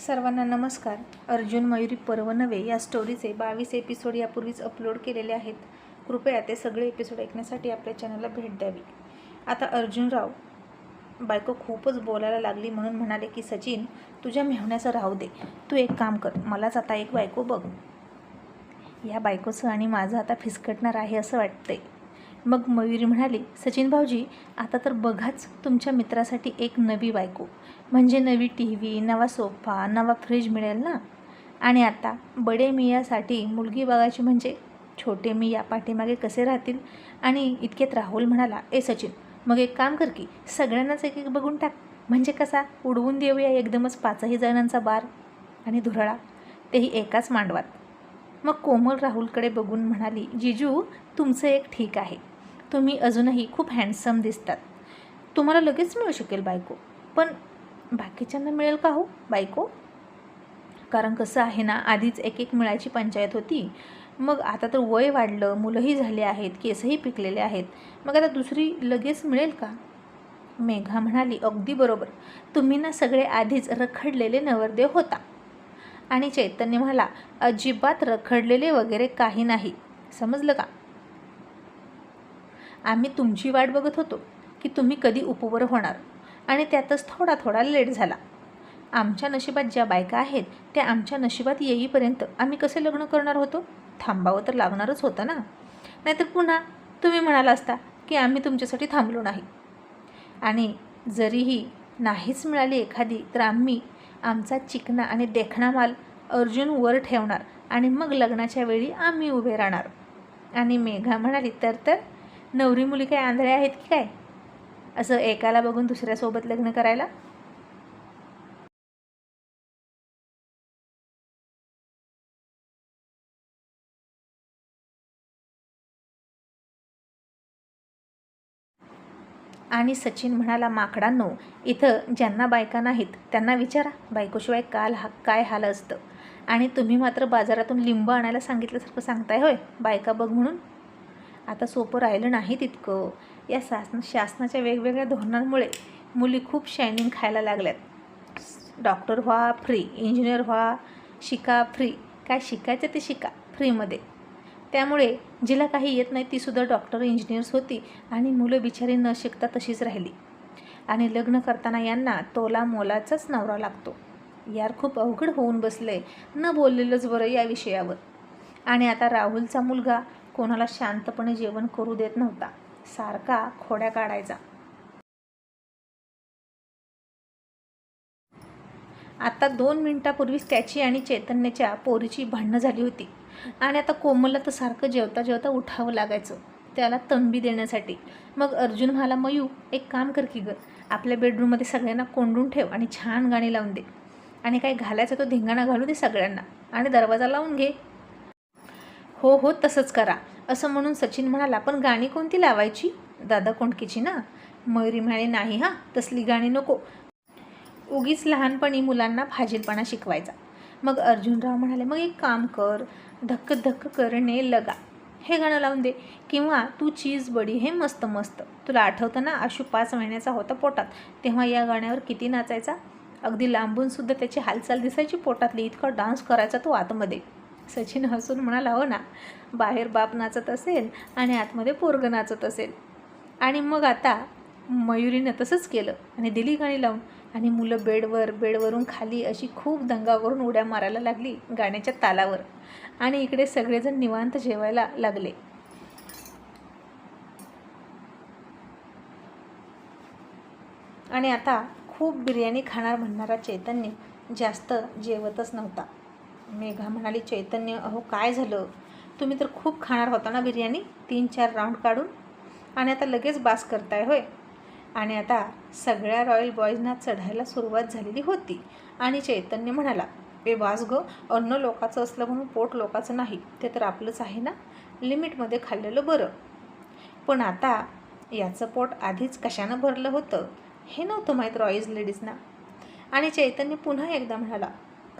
सर्वांना नमस्कार. अर्जुन मयुरी पर्व नवे या स्टोरीचे बावीस एपिसोड यापूर्वीच अपलोड केलेले आहेत. कृपया ते सगळे एपिसोड ऐकण्यासाठी आपल्या चॅनलला भेट द्यावी. आता अर्जुनराव बायको खूपच बोलायला लागली म्हणून म्हणाले की सचिन तुझ्या मेहण्याचं राहू दे. तू एक काम कर. मलाच आता एक बायको बघ. या बायकोचं आणि माझं आता फिसकटणार आहे असं वाटतंय. मग मयुरी म्हणाली सचिन भाऊजी आता तर बघाच तुमच्या मित्रासाठी एक नवी बायको. म्हणजे नवी टी व्ही नवा सोफा नवा फ्रीज मिळेल ना? आणि आता बडे मियासाठी मुलगी बघायची म्हणजे छोटे मी या पाठीमागे कसे राहतील? आणि इतक्यात राहुल म्हणाला ए सचिन मग एक काम कर की सगळ्यांनाच एक एक बघून टाक. म्हणजे कसा उडवून देऊया एकदमच पाचही जणांचा बार. आणि धुराळा तेही एकाच मांडवात. मग कोमल राहुलकडे बघून म्हणाली जिजू तुमचं एक ठीक आहे. तुम्ही अजूनही खूप हँडसम दिसतात. तुम्हाला लगेच मिळू शकेल बायको. पण बाकीच्यांना मिळेल का हो बायको? कारण कसं आहे ना आधीच एक एक मिळायची पंचायत होती. मग आता तर वय वाढलं मुलंही झाले आहेत केसही पिकलेले आहेत. मग आता दुसरी लगेच मिळेल का? मेघा म्हणाली अगदी बरोबर. तुम्ही ना सगळे आधीच रखडलेले नवरदेव होता. आणि चैतन्य म्हणाला अजिबात रखडलेले वगैरे काही नाही. समजलं का? आम्ही तुमची वाट बघत होतो की तुम्ही कधी उपवर होणार. आणि त्यातच थोडा थोडा लेट झाला. आमच्या नशिबात ज्या बायका आहेत त्या आमच्या नशिबात येईपर्यंत आम्ही कसे लग्न करणार होतो? थांबावं तर लागणारच होतं ना? नाहीतर पुन्हा तुम्ही म्हणाला असता की आम्ही तुमच्यासाठी थांबलो नाही. आणि जरीही नाहीच मिळाली एखादी तर आम्ही आमचा चिकना आणि देखणा माल अर्जुन वर ठेवणार आणि मग लग्नाच्या वेळी आम्ही उभे राहणार. आणि मेघा म्हणाली तर तर नवरी मुली काय आंधळ्या आहेत की काय? असं एकाला बघून दुसऱ्यासोबत लग्न करायला? आणि सचिन म्हणाला माकडांनो इथं ज्यांना बायका नाहीत त्यांना विचारा. बायकोशिवाय काल हा काय हाल असतं? आणि तुम्ही मात्र बाजारातून लिंब आणायला सांगितल्यासारखं सांगताय होय? बायका बघ म्हणून आता सोपं राहिलं नाही तितकं. या शासन शासनाच्या वेगवेगळ्या धोरणांमुळे मुली खूप शायनिंग खायला लागल्यात. डॉक्टर व्हा फ्री. इंजिनियर व्हा शिका फ्री. काय शिकायचं ते शिका फ्रीमध्ये. त्यामुळे जिला काही येत नाही तीसुद्धा डॉक्टर इंजिनियर्स होती आणि मुलं बिचारी न शिकता तशीच राहिली. आणि लग्न करताना यांना तोला मोलाचाच नवरा लागतो. यार खूप अवघड होऊन बसले न बोललेलंच बरं या विषयावर. आणि आता राहुलचा मुलगा कोणाला शांतपणे जेवण करू देत नव्हता. सारखा खोड्या काढायचा. आता दोन मिनिटापूर्वीच त्याची आणि चैतन्याच्या पोरीची भांडणं झाली होती. आणि आता कोमलला तर सारखं जेवता जेवता उठावं लागायचं. त्याला तंबी देण्यासाठी. मग अर्जुन मला मयू एक काम कर की ग. आपल्या बेडरूममध्ये सगळ्यांना कोंडून ठेव आणि छान गाणी लावून दे. आणि काय घालायचं तो धिंगाणा घालू दे सगळ्यांना. आणि दरवाजा लावून घे. हो हो तसंच करा. असं म्हणून सचिन म्हणाला पण गाणी कोणती लावायची? दादा कोंडकीची ना. मयुरी म्हणाली नाही हां तसली गाणी नको. उगीच लहानपणी मुलांना फाजीलपणा शिकवायचा. मग अर्जुनराव म्हणाले मग एक काम कर धक्क धक्क करणे लगा. हे गाणं लावून दे. किंवा तू चीज बडी हे मस्त मस्त. तुला आठवतं ना आशू पाच महिन्याचा होता पोटात. तेव्हा या गाण्यावर किती नाचायचा? अगदी लांबूनसुद्धा त्याची हालचाल दिसायची पोटातली. इतका डान्स करायचा तो आतमध्ये. सचिन हसून म्हणाला हो ना बाहेर बाप नाचत असेल आणि आतमध्ये पोरग नाचत असेल. आणि मग आता मयुरीनं तसंच केलं आणि दिली गाणी लावून. आणि मुलं बेडवर बेडवरून खाली अशी खूप दंगावरून उड्या मारायला लागली गाण्याच्या तालावर. आणि इकडे सगळेजण निवांत जेवायला लागले. आणि आता खूप बिर्याणी खाणार म्हणणारा चैतन्य जास्त जेवतच नव्हता. मेघा म्हणाली चैतन्य अहो काय झालं? तुम्ही तर खूप खाणार होता ना बिर्याणी? तीन चार राऊंड काढून? आणि आता लगेच बास करताय होय? आणि आता सगळ्या रॉयल बॉईजना चढायला सुरुवात झालेली होती. आणि चैतन्य म्हणाला ए वास ग अन्न लोकाचं असलं म्हणून पोट लोकाचं नाही ते तर आपलंच आहे ना? लिमिटमध्ये खाल्लेलं बरं. पण आता याचं पोट आधीच कशानं भरलं होतं? हे नव्हतं माहीत रॉईज लेडीजना. आणि चैतन्य पुन्हा एकदा म्हणाला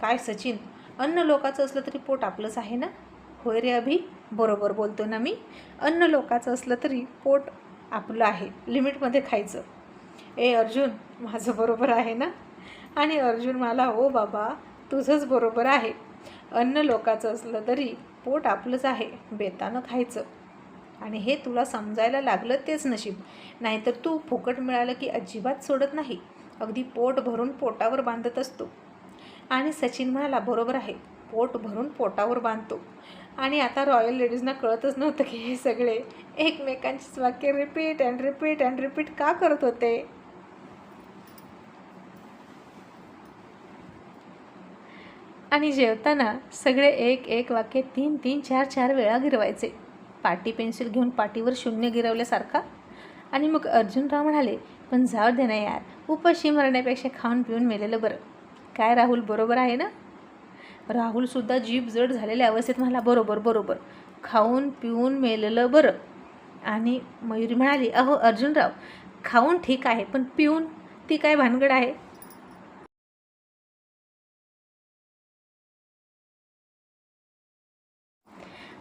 काय सचिन अन्न लोकाचं असलं तरी पोट आपलंच आहे ना? होय रे अभि? बरोबर बोलतो ना मी. अन्न लोकाचं असलं तरी पोट आपलं आहे. लिमिटमध्ये खायचं. ए अर्जुन माझं बरोबर आहे ना? आणि अर्जुन मला हो बाबा तुझंच बरोबर आहे. अन्न लोकाचं असलं तरी पोट आपलंच आहे. बेतानं खायचं. आणि हे तुला समजायला लागलं तेच नशीब. नाहीतर तू फुकट मिळालं की अजिबात सोडत नाही. अगदी पोट भरून पोटावर बांधत असतो. आणि सचिन म्हणाला बरोबर आहे. पोट भरून पोटावर बांधतो. आणि आता रॉयल लेडीजना कळतच नव्हतं की हे सगळे एकमेकांचीच वाक्य repeat and repeat and repeat का करत होते? आणि जेवताना सगळे एक एक वाक्य तीन तीन चार चार वेळा गिरवायचे. पाटी पेन्सिल घेऊन पाटीवर शून्य गिरवल्यासारखा. आणि मग अर्जुनराव म्हणाले पण जाऊ दे ना यार. उपाशी मरण्यापेक्षा खाऊन पिऊन मेलेलं बरं. काय राहुल बरोबर आहे ना? राहुलसुद्धा जीभ जड झालेल्या अवस्थेत म्हणाला बरोबर बरोबर. खाऊन पिऊन मेलेलं बरं. आणि मयुरी म्हणाली अहो अर्जुनराव खाऊन ठीक आहे पण पिऊन ती काय भानगड आहे?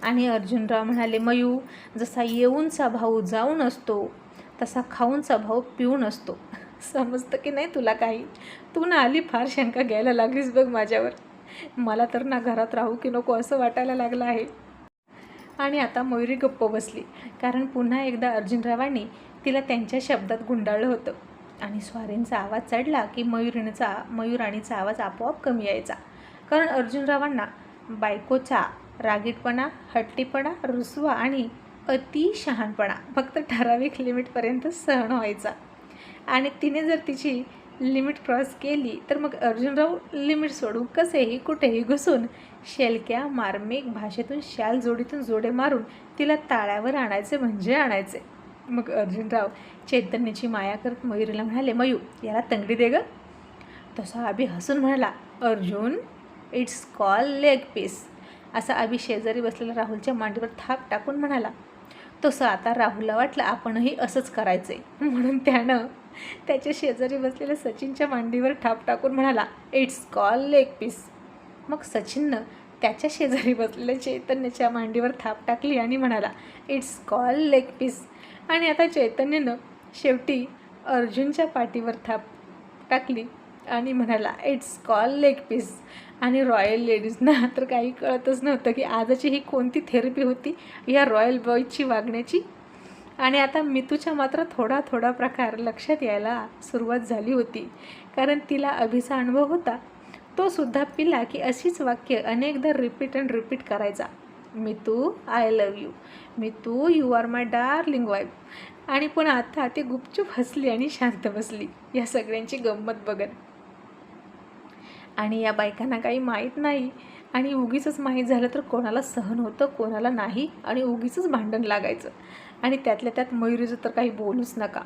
आणि अर्जुनराव म्हणाले मयू जसा येऊनचा भाऊ जाऊन असतो तसा खाऊनचा भाऊ पिऊन असतो. समजतं की नाही तुला काही? तू ना आली फार शंका घ्यायला लागलीस बघ माझ्यावर. मला तर ना घरात राहू की नको असं वाटायला लागलं आहे. आणि आता मयुरी गप्प बसली. कारण पुन्हा एकदा अर्जुनरावांनी तिला त्यांच्या शब्दात गुंडाळलं होतं. आणि स्वारींचा आवाज चढला की मयुरीणीचा मयुराणीचा आवाज आपोआप कमी यायचा. कारण अर्जुनरावांना बायकोचा रागीटपणा हट्टीपणा रुसवा आणि अति शहाणपणा फक्त ठराविक लिमिटपर्यंत सहन व्हायचा. आणि तिने जर तिची लिमिट क्रॉस केली तर मग अर्जुनराव लिमिट सोडून कसेही कुठेही घुसून शेलक्या मार्मिक भाषेतून शाल जोडीतून जोडे मारून तिला ताळ्यावर आणायचे म्हणजे आणायचे. मग अर्जुनराव चैतन्याची माया करत मयुरीला म्हणाले मयू याला तंगडी दे ग. तसा अभि हसून म्हणाला Arjun it's call leg piece असा अभि शेजारी बसलेला राहुलच्या मांडीवर थाप टाकून म्हणाला तसं आता राहुलला वाटलं आपणही असंच करायचं आहे म्हणून त्यानं त्याच्या शेजारी बसलेल्या सचिनच्या मांडीवर ठाप टाकून म्हणाला इट्स कॉल लेग पीस मग सचिननं त्याच्या शेजारी बसलेल्या चैतन्याच्या मांडीवर थाप टाकली आणि म्हणाला इट्स कॉल लेग पीस आणि आता चैतन्यनं शेवटी अर्जुनच्या पाठीवर थाप टाकली आणि म्हणाला इट्स कॉल लेग पीस आणि रॉयल लेडीजना तर काही कळतच नव्हतं की आजची ही कोणती थेरपी होती या रॉयल बॉयची वागण्याची आणि आता मितूच्या मात्र थोडा थोडा प्रकार लक्षात यायला सुरुवात झाली होती. कारण तिला अभिचा अनुभव होता. तो सुद्धा पिला की अशीच वाक्य अनेकदा रिपीट अँड रिपीट करायचा. Mitu I love you Mitu you are my darling wife आणि पण आता ती गुपचूप हसली आणि शांत बसली. या सगळ्यांची गंमत बघत. आणि या बायकांना काही माहीत नाही. आणि उगीचच माहीत झालं तर कोणाला सहन होतं कोणाला नाही आणि उगीचंच भांडण लागायचं. आणि त्यातल्या त्यात मयुरीचं तर काही बोलूच नका.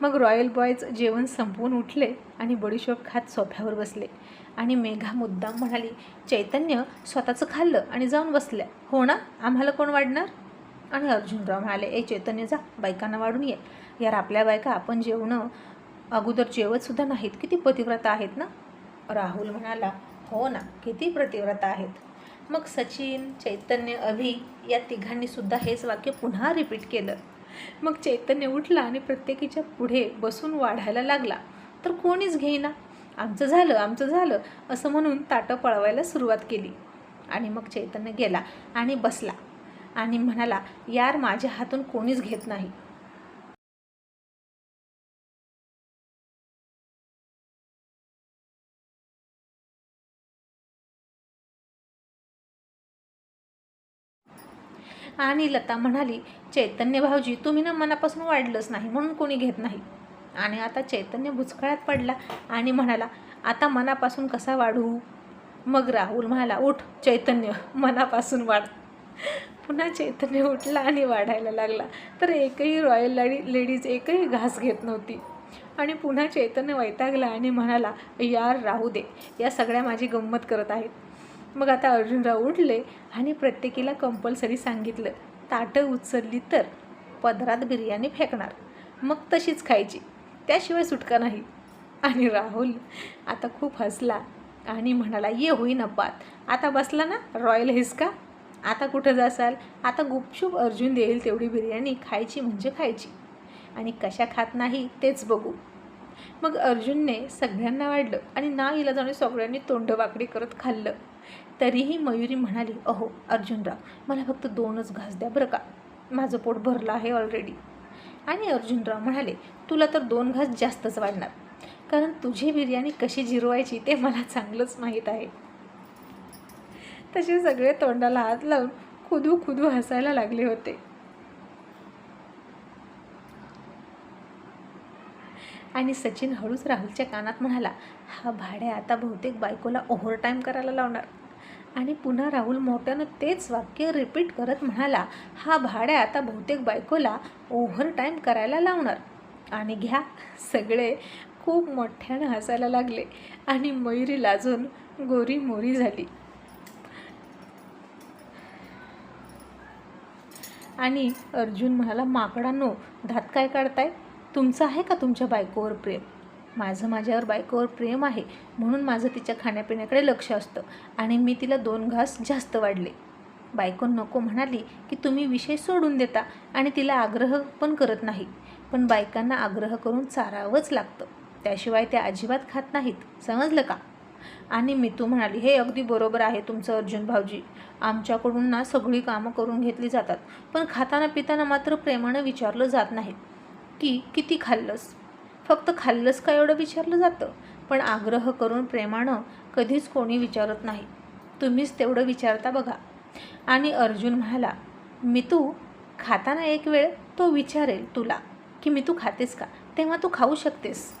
मग रॉयल बॉयज जेवण संपवून उठले आणि बडीशोप खात सोफ्यावर बसले. आणि मेघा मुद्दाम म्हणाली चैतन्य स्वतःचं खाल्लं आणि जाऊन बसल्या. हो ना? आम्हाला कोण वाढणार? आणि अर्जुनराव म्हणाले ए चैतन्य जा. बायकांना वाढून ये. यार आपल्या बायका आपण जेवणं अगोदर जेवतसुद्धा नाहीत. किती पतिव्रता आहेत ना? राहुल म्हणाला हो ना किती प्रतिव्रता आहेत. मग सचिन चैतन्य अभि या तिघांनी सुद्धा हेच वाक्य पुन्हा रिपीट केलं. मग चैतन्य उठला आणि प्रत्येकीच्या पुढे बसून वाढायला लागला. तर कोणीच घेईना. आमचं झालं आमचं झालं असं म्हणून ताटं पळवायला सुरुवात केली. आणि मग चैतन्य गेला आणि बसला. आणि म्हणाला यार माझ्या हातून कोणीच घेत नाही. आणि लता म्हणाली चैतन्य भाऊजी तुम्ही ना मनापासून वाढलंच नाही म्हणून कोणी घेत नाही. आणि आता चैतन्य भुचकळ्यात पडला आणि म्हणाला आता मनापासून कसा वाढू? मग राहुल म्हणाला उठ चैतन्य मनापासून वाढ. पुन्हा चैतन्य उठला आणि वाढायला लागला. तर एकही रॉयल लाडी लेडीज एकही घास घेत नव्हती. आणि पुन्हा चैतन्य वैतागला आणि म्हणाला यार राहू दे. या सगळ्या माझी गंमत करत आहेत. मग आता अर्जुनराव उठले आणि प्रत्येकीला कंपल्सरी सांगितलं ताटं उचलली तर पदरात बिर्याणी फेकणार. मग तशीच खायची. त्याशिवाय सुटका नाही. आणि राहुल आता खूप हसला आणि म्हणाला ये होईन नपात आता बसला ना? रॉयल हिसका आता कुठं जासाल? आता गुपचूप अर्जुन देईल तेवढी बिर्याणी खायची म्हणजे खायची. आणि कशा खात नाही तेच बघू. मग अर्जुनने सगळ्यांना वाढलं आणि ना इलाजाने सगळ्यांनी तोंड वाकडी करत खाल्लं. तरीही मयुरी म्हणाली अहो अर्जुनराव मला फक्त दोनच घास द्या बरं का. माझं पोट भरलं आहे ऑलरेडी आणि अर्जुनराव म्हणाले तुला तर दोन घास जास्तच वाढणार. कारण तुझी बिर्याणी कशी जिरवायची ते मला चांगलंच माहीत आहे. तसे सगळे तोंडाला हात लावून खुदू खुदू हसायला लागले होते. आणि सचिन हळूच राहुलच्या कानात म्हणाला हा भाड्या आता बहुतेक बायकोला ओव्हर टाईम करायला लावणार. आणि पुन्हा राहुल मोठ्यानं तेच वाक्य रिपीट करत म्हणाला हा भाड्या आता बहुतेक बायकोला ओव्हर टाईम करायला लावणार. आणि घ्या सगळे खूप मोठ्यानं हसायला लागले आणि मयुरी लाजून गोरी मोरी झाली. आणि अर्जुन म्हणाला माकडांनो धात काय काढताय? तुमचं आहे का तुमच्या बायकोवर प्रेम? माझं माझ्यावर बायकोवर प्रेम आहे म्हणून माझं तिच्या खाण्यापिण्याकडे लक्ष असतं आणि मी तिला दोन घास जास्त वाढले. बायको नको म्हणाली की तुम्ही विषय सोडून देता आणि तिला आग्रह पण करत नाही. पण बायकांना आग्रह करून चारावंच लागतं. त्याशिवाय त्या अजिबात खात नाहीत. समजलं का? आणि मितू म्हणाली हे अगदी बरोबर आहे तुमचं अर्जुन भाऊजी. आमच्याकडून ना सगळी कामं करून घेतली जातात. पण खाताना पिताना मात्र प्रेमानं विचारलं जात नाही. की किती खाल्लंस? फक्त खाल्लंच का एवढं विचारलं जातं? पण आग्रह करून प्रेमानं कधीच कोणी विचारत नाही. तुम्हीच तेवढं विचारता बघा. आणि अर्जुन म्हणाला मी तू खाताना एक वेळ तो विचारेल तुला की मी तू खातेस का? तेव्हा तू खाऊ शकतेस.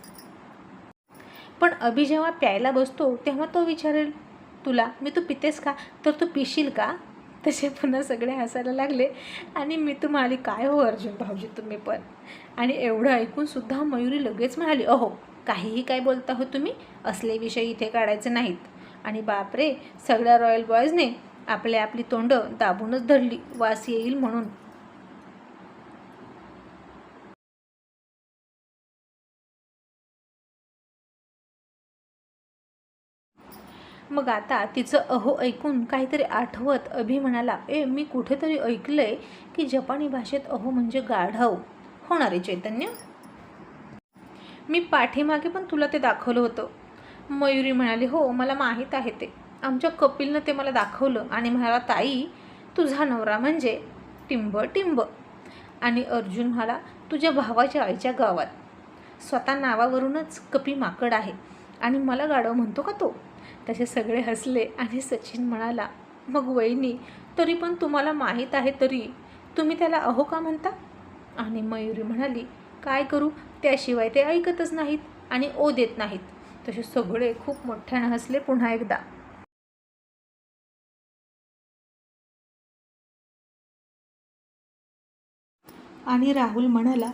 पण अभि जेव्हा प्यायला बसतो तेव्हा तो विचारेल तुला मी तू पितेस का? तर तू पिशील का? तसे पुन्हा सगळे हसायला लागले. आणि मी तू म्हणाली काय हो अर्जुन भाऊजी तुम्ही पण? आणि एवढं ऐकून सुद्धा मयुरी लगेच म्हणाली अहो काहीही काय बोलता हो तुम्ही? असले विषय इथे काढायचे नाहीत. आणि बापरे सगळ्या रॉयल बॉयजने आपले आपली तोंड दाबूनच धरली वास येईल म्हणून. मग आता तिचं अहो ऐकून काहीतरी आठवत अभि म्हणाला ए मी कुठेतरी ऐकलंय की जपानी भाषेत अहो म्हणजे गाढव. होणारे चैतन्य. मी पाठीमागे पण तुला ते दाखवलं होतं. मयुरी म्हणाली हो मला माहीत आहे ते. आमच्या कपिलनं ते मला दाखवलं आणि म्हणाला ताई तुझा नवरा म्हणजे टिंब टिंब आणि अर्जुन म्हणाला तुझ्या भावाच्या आईच्या गावात. स्वतः नावावरूनच कपी माकड आहे आणि मला गाडव म्हणतो का तो? तसे सगळे हसले आणि सचिन म्हणाला मग वहिनी तरी पण तुम्हाला माहीत आहे तरी तुम्ही त्याला अहो का म्हणता? आणि मयुरी म्हणाली काय करू त्याशिवाय ते ऐकतच नाहीत आणि ओ देत नाहीत. तसे सगळे खूप मोठ्यानं हसले पुन्हा एकदा. आणि राहुल म्हणाला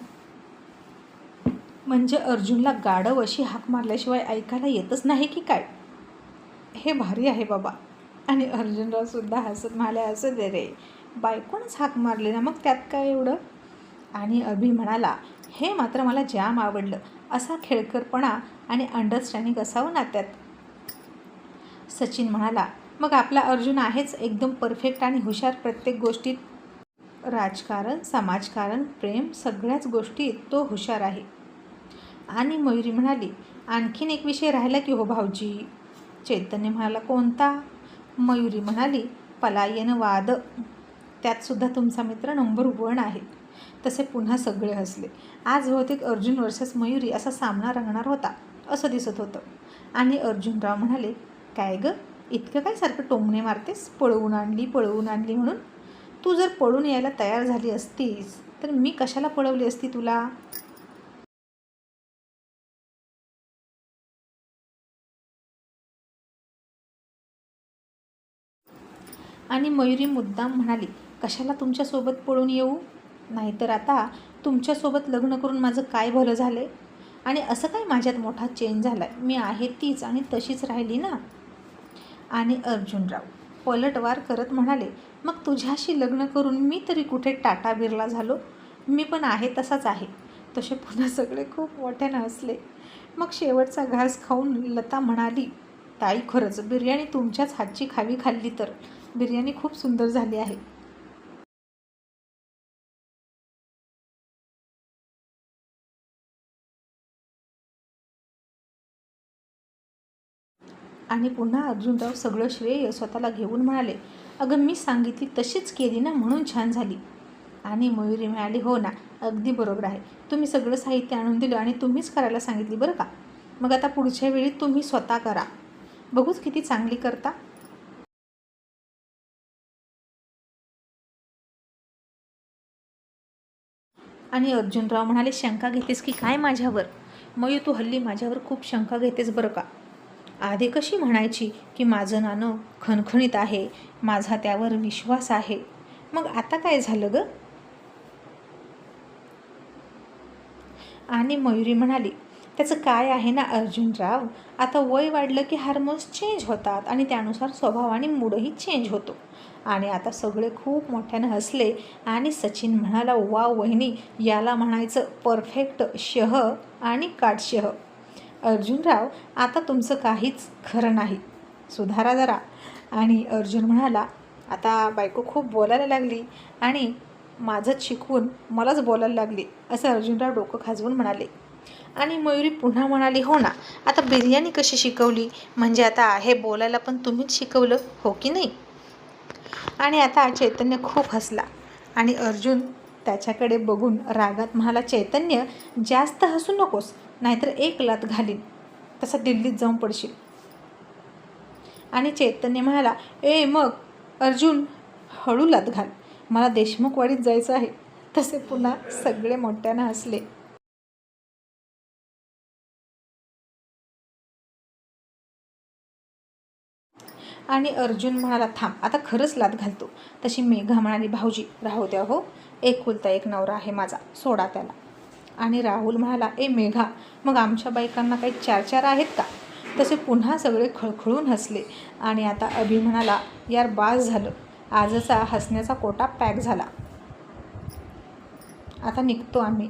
म्हणजे अर्जुनला गाढव अशी हाक मारल्याशिवाय ऐकायला येतच नाही की काय? हे भारी आहे बाबा. आणि अर्जुनरावसुद्धा हसत म्हणाले असं दे रे. बायकोनच हाक मारले ना मग त्यात काय एवढं? आणि अभि म्हणाला हे मात्र मला जाम आवडलं. असा खेळकरपणा आणि अंडरस्टँडिंग असावं नात्यात सचिन म्हणाला मग आपला अर्जुन आहेच एकदम परफेक्ट आणि हुशार प्रत्येक गोष्टीत. राजकारण समाजकारण प्रेम सगळ्याच गोष्टीत तो हुशार आहे. आणि मयुरी म्हणाली आणखीन एक विषय राहिला की हो भाऊजी. चैतन्य म्हणाला कोणता? मयुरी म्हणाली पलायनवाद त्यातसुद्धा तुमचा मित्र नंबर वन आहे. तसे पुन्हा सगळे हसले. आज बहुतेक अर्जुन वर्सेस मयुरी असा सामना रंगणार होता असं दिसत होतं. आणि अर्जुनराव म्हणाले काय गं? इतकं काय सारखं टोमणे मारतेस? पळवून आणली पळवून आणली म्हणून? तू जर पळून यायला तयार झाली असतीस तर मी कशाला पळवली असती तुला? आणि मयुरी मुद्दाम म्हणाली कशाला तुमच्यासोबत पळून येऊ? नाहीतर आता तुमच्यासोबत लग्न करून माझं काय भलं झालं आणि असं काय माझ्यात मोठा चेंज झाला आहे मी आहे तीच आणि तशीच राहिली ना? आणि अर्जुनराव पलटवार करत म्हणाले मग तुझ्याशी लग्न करून मी तरी कुठे टाटा बिरला झालो? मी पण आहे तसाच आहे. तसे पुन्हा सगळे खूप मोठ्यानं हसले मग शेवटचा घास खाऊन लता म्हणाली ताई खरंच बिर्याणी तुमच्याच हातची खावी खाल्ली तर. बिर्याणी खूप सुंदर झाली आहे. आणि पुन्हा अर्जुनराव सगळं श्रेय स्वतःला घेऊन म्हणाले अगं मी सांगितली तशीच केली ना म्हणून छान झाली. आणि मयुरी मिळाली हो ना अगदी बरोबर आहे. तुम्ही सगळं साहित्य आणून दिलं आणि तुम्हीच करायला सांगितली बरं का? मग आता पुढच्या वेळी तुम्ही स्वतः करा. बघूच किती चांगली करता. आणि अर्जुनराव म्हणाले शंका घेतेस की काय माझ्यावर? मयू तू हल्ली माझ्यावर खूप शंका घेतेस बरं का? आधी कशी म्हणायची की माझं नाणं खणखणीत आहे माझा त्यावर विश्वास आहे? मग आता काय झालं ग? आणि मयुरी म्हणाली त्याचं काय आहे ना अर्जुनराव? आता वय वाढलं की हार्मोन्स चेंज होतात आणि त्यानुसार स्वभाव आणि मूडही चेंज होतो. आणि आता सगळे खूप मोठ्यानं हसले आणि सचिन म्हणाला वा वहिनी याला म्हणायचं परफेक्ट शह आणि काटशह अर्जुनराव आता तुमचं काहीच खरं नाही. सुधारा जरा. आणि अर्जुन म्हणाला आता बायको खूप बोलायला लागली आणि माझंच शिकवून मलाच बोलायला लागली असं अर्जुनराव डोकं खाजवून म्हणाले. आणि मयुरी पुन्हा म्हणाली हो ना आता बिर्याणी कशी शिकवली? म्हणजे आता हे बोलायला पण तुम्हीच शिकवलं हो की नाही? आणि आता चैतन्य खूप हसला. आणि अर्जुन त्याच्याकडे बघून रागात म्हणाला चैतन्य जास्त हसू नकोस नाहीतर एक लात घालीन तसा दिल्लीत जाऊन पडशील. आणि चैतन्य म्हणाला ए मग अर्जुन हळू लात घाल. मला देशमुखवाडीत जायचं आहे. तसे पुन्हा सगळे मोठ्यानं हसले. आणि अर्जुन म्हणाला थांब आता खरंच लात घालतो. तशी मेघा म्हणाली भाऊजी राहू द्या हो. एकुलता एक नवरा आहे माझा. सोडा त्याला. आणि राहुल म्हणाला ए मेघा मग आमच्या बायकांना काही चार चार आहेत का? तसे पुन्हा सगळे खळखळून हसले. आणि आता अभि म्हणाला यार बास झालं. आजचा हसण्याचा कोटा पॅक झाला. आता निघतो आम्ही.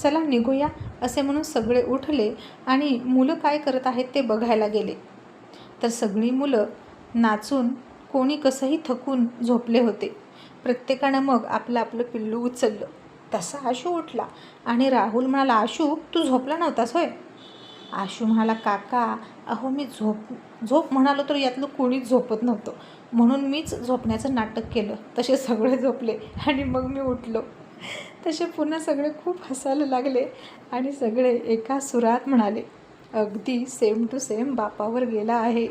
चला निघूया असे म्हणून सगळे उठले आणि मुलं काय करत आहेत ते बघायला गेले. तर सगळी मुलं नाचून कोणी कसंही थकून झोपले होते. प्रत्येकानं मग आपलं आपलं पिल्लू उचललं. तसा आशू उठला आणि राहुल म्हणाला आशू तू झोपला नव्हतास होय? आशू म्हणाला काका अहो मी झोप झोप म्हणालो तर यातलं कोणीच झोपत नव्हतं. म्हणून मीच झोपण्याचं नाटक केलं. तसे सगळे झोपले आणि मग मी उठलो. तसे पुन्हा सगळे खूप हसायला लागले आणि सगळे एका सुरात म्हणाले अगदी सेम टू सेम बापावर गेला आहे.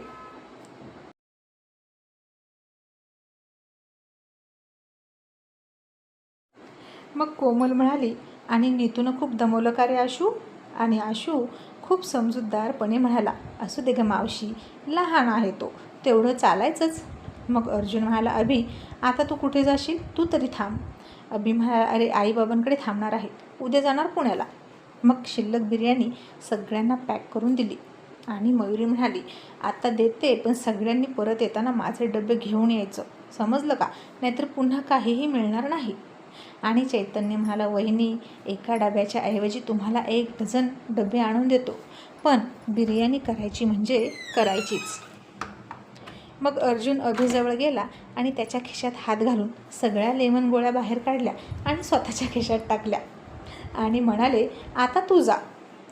मग कोमल म्हणाली आणि नीतूनं खूप दमवलं का रे आशू? आणि आशू खूप समजूतदारपणे म्हणाला असू दे ग मावशी लहान आहे तो तेवढं चालायचंच. मग अर्जुन म्हणाला अभि आता तू कुठे जाशील? तू तरी थांब. अभि म्हणाला अरे आईबाबांकडे थांबणार आहे. उद्या जाणार पुण्याला. मग शिल्लक बिर्याणी सगळ्यांना पॅक करून दिली. आणि मयुरी म्हणाली आता देते पण सगळ्यांनी परत येताना माझे डबे घेऊन यायचं. समजलं का? नाहीतर पुन्हा काहीही मिळणार नाही. आणि चैतन्य म्हणाला वहिनी एका डब्याच्या ऐवजी तुम्हाला एक डझन डबे आणून देतो. पण बिर्याणी करायची म्हणजे करायचीच. मग अर्जुन अभिजवळ गेला आणि त्याच्या खिशात हात घालून सगळ्या लेमन गोळ्या बाहेर काढल्या आणि स्वतःच्या खिशात टाकल्या. आणि म्हणाले आता तू जा.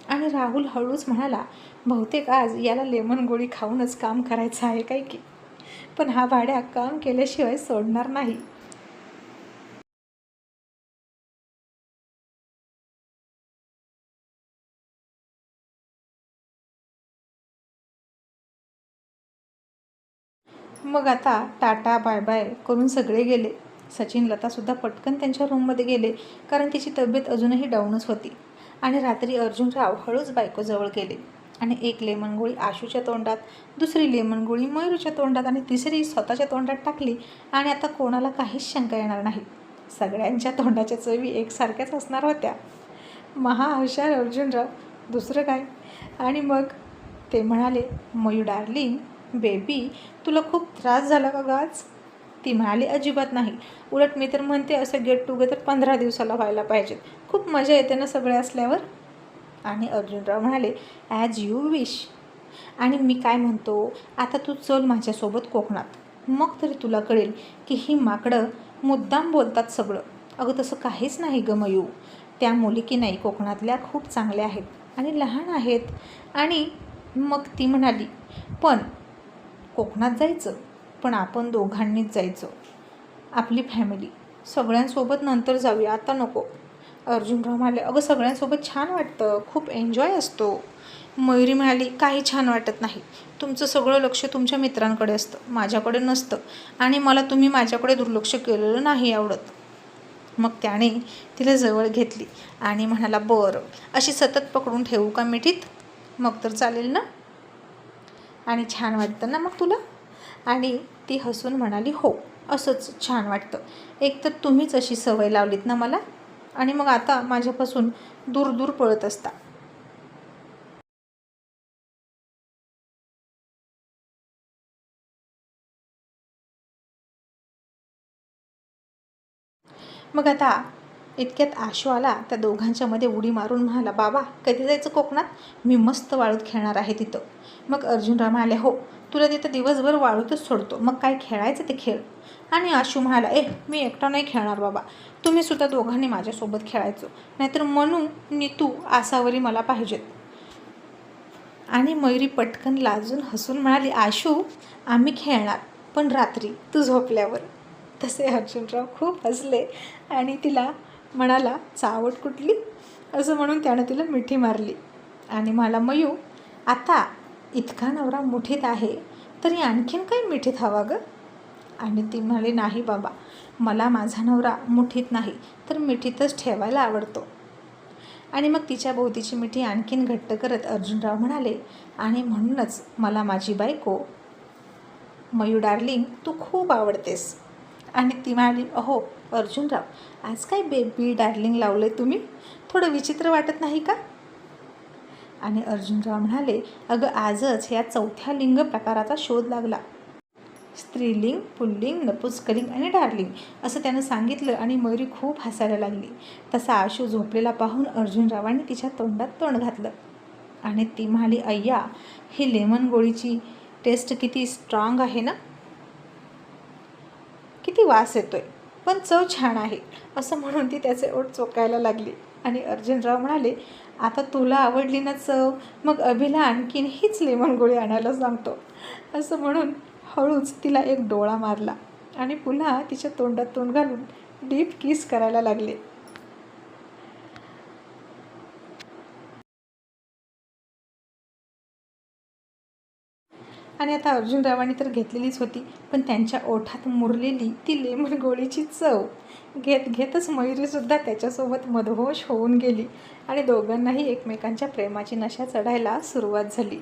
आणि राहुल हळूच म्हणाला बहुतेक आज याला लेमन गोळी खाऊनच काम करायचं आहे काय की? पण हा भाड्या काम केल्याशिवाय सोडणार नाही. मग आता टाटा बाय बाय करून सगळे गेले. सचिन लतासुद्धा पटकन त्यांच्या रूममध्ये गेले कारण तिची तब्येत अजूनही डाऊनच होती. आणि रात्री अर्जुनराव हळूच बायकोजवळ गेले. आणि एक लेमन गोळी आशूच्या तोंडात दुसरी लेमन गोळी मयूरच्या तोंडात आणि तिसरी स्वतःच्या तोंडात टाकली आणि आता कोणाला काहीच शंका येणार नाही. सगळ्यांच्या तोंडाच्या चवी एकसारख्याच असणार होत्या. महाहुशार अर्जुनराव दुसरं काय? आणि मग ते म्हणाले मयू डार्लिंग बेबी तुला खूप त्रास झाला का गाज ती म्हणाली अजिबात नाही. उलट मी तर म्हणते असं गेट टुगेदर पंधरा दिवसाला व्हायला पाहिजेत. खूप मजा येते ना सगळे असल्यावर? आणि अर्जुनराव म्हणाले ॲज यू विश आणि मी काय म्हणतो आता तू चल माझ्यासोबत कोकणात. मग तरी तुला कळेल की ही माकडं मुद्दाम बोलतात सगळं. अगं तसं काहीच नाही गं मयू. त्या मुली की नाही कोकणातल्या खूप चांगल्या आहेत आणि लहान आहेत. आणि मग ती म्हणाली पण कोकणात जायचं? पण आपण दोघांनीच जायचं. आपली फॅमिली. सगळ्यांसोबत नंतर जाऊया. आता नको. अर्जुनराव म्हणाले अगं सगळ्यांसोबत छान वाटतं. खूप एन्जॉय असतो. मयुरी म्हणाली काही छान वाटत नाही. तुमचं सगळं लक्ष तुमच्या मित्रांकडे असतं. माझ्याकडे नसतं. आणि मला तुम्ही माझ्याकडे दुर्लक्ष केलेलं नाही आवडत. मग त्याने तिला जवळ घेतली आणि म्हणाला बरं. अशी सतत पकडून ठेवू का मिठीत? मग तर चालेल ना? आणि छान वाटतं ना मग तुला? आणि ती हसून म्हणाली हो असंच छान वाटतं. एक तर तुम्हीच अशी सवय लावलीत ना मला आणि मग आता माझ्यापासून दूर दूर पळत असता. मग आता इतक्यात आशू आला त्या दोघांच्या मध्ये उडी मारून म्हणाला बाबा कधी जायचं कोकणात? मी मस्त वाळूत खेळणार आहे तिथं. मग अर्जुनराव आले हो तुला तिथं दिवसभर वाळूतच सोडतो. मग काय खेळायचं ते खेळ. आणि आशू म्हणाला ए मी एकटा नाही खेळणार बाबा. तुम्ही सुद्धा दोघांनी माझ्यासोबत खेळायचो. नाहीतर मनू नीतू आसावरी मला पाहिजेत. आणि मयुरी पटकन लाजून हसून म्हणाली आशू आम्ही खेळणार पण रात्री तू झोपल्यावर. तसे अर्जुनराव खूप हसले आणि तिला म्हणाला चावट कुठली? असं म्हणून त्यानं तिला मिठी मारली. आणि मला मयू आता इतका नवरा मुठीत आहे तरी आणखीन काही मिठीत हवा गं? आणि ती म्हणाली नाही बाबा मला माझा नवरा मुठीत नाही तर मिठीतच ठेवायला आवडतो. आणि मग तिच्या भोवतीची मिठी आणखीन घट्ट करत अर्जुनराव म्हणाले आणि म्हणूनच मला माझी बायको मयू डार्लिंग तू खूप आवडतेस. आणि ती म्हणाली अहो अर्जुनराव आज काय बेबी डार्लिंग लावलं आहे तुम्ही? थोडं विचित्र वाटत नाही का? आणि अर्जुनराव म्हणाले अगं आजच या चौथ्या लिंग प्रकाराचा शोध लागला. स्त्रीलिंग पुल्लिंग नपुसकलिंग आणि डार्लिंग असं त्यानं सांगितलं आणि मयुरी खूप हसायला लागली. तसा आशू झोपलेला पाहून अर्जुनरावांनी तिच्या तोंडात तोंड घातलं. आणि ती म्हणाली अय्या ही लेमन गोळीची टेस्ट किती स्ट्रॉंग आहे ना? किती वास येतोय. पण चव छान आहे. असं म्हणून ती त्याचे ओठ चोकायला लागली. आणि अर्जुनराव म्हणाले आता तुला आवडली ना चव? मग अभिला आणखीन हीच लेमन गोळी आणायला सांगतो. असं म्हणून हळूच तिला एक डोळा मारला आणि पुन्हा तिच्या तोंडात तोंड घालून डीप किस करायला लागले. आणि आता अर्जुनरावांनी तर घेतलेलीच होती पण त्यांच्या ओठात मुरलेली ती लेमन गोळीची चव. घेत घेतच मयुरीसुद्धा त्याच्यासोबत मधोश होऊन गेली आणि दोघांनाही एकमेकांच्या प्रेमाची नशा चढायला सुरुवात झाली.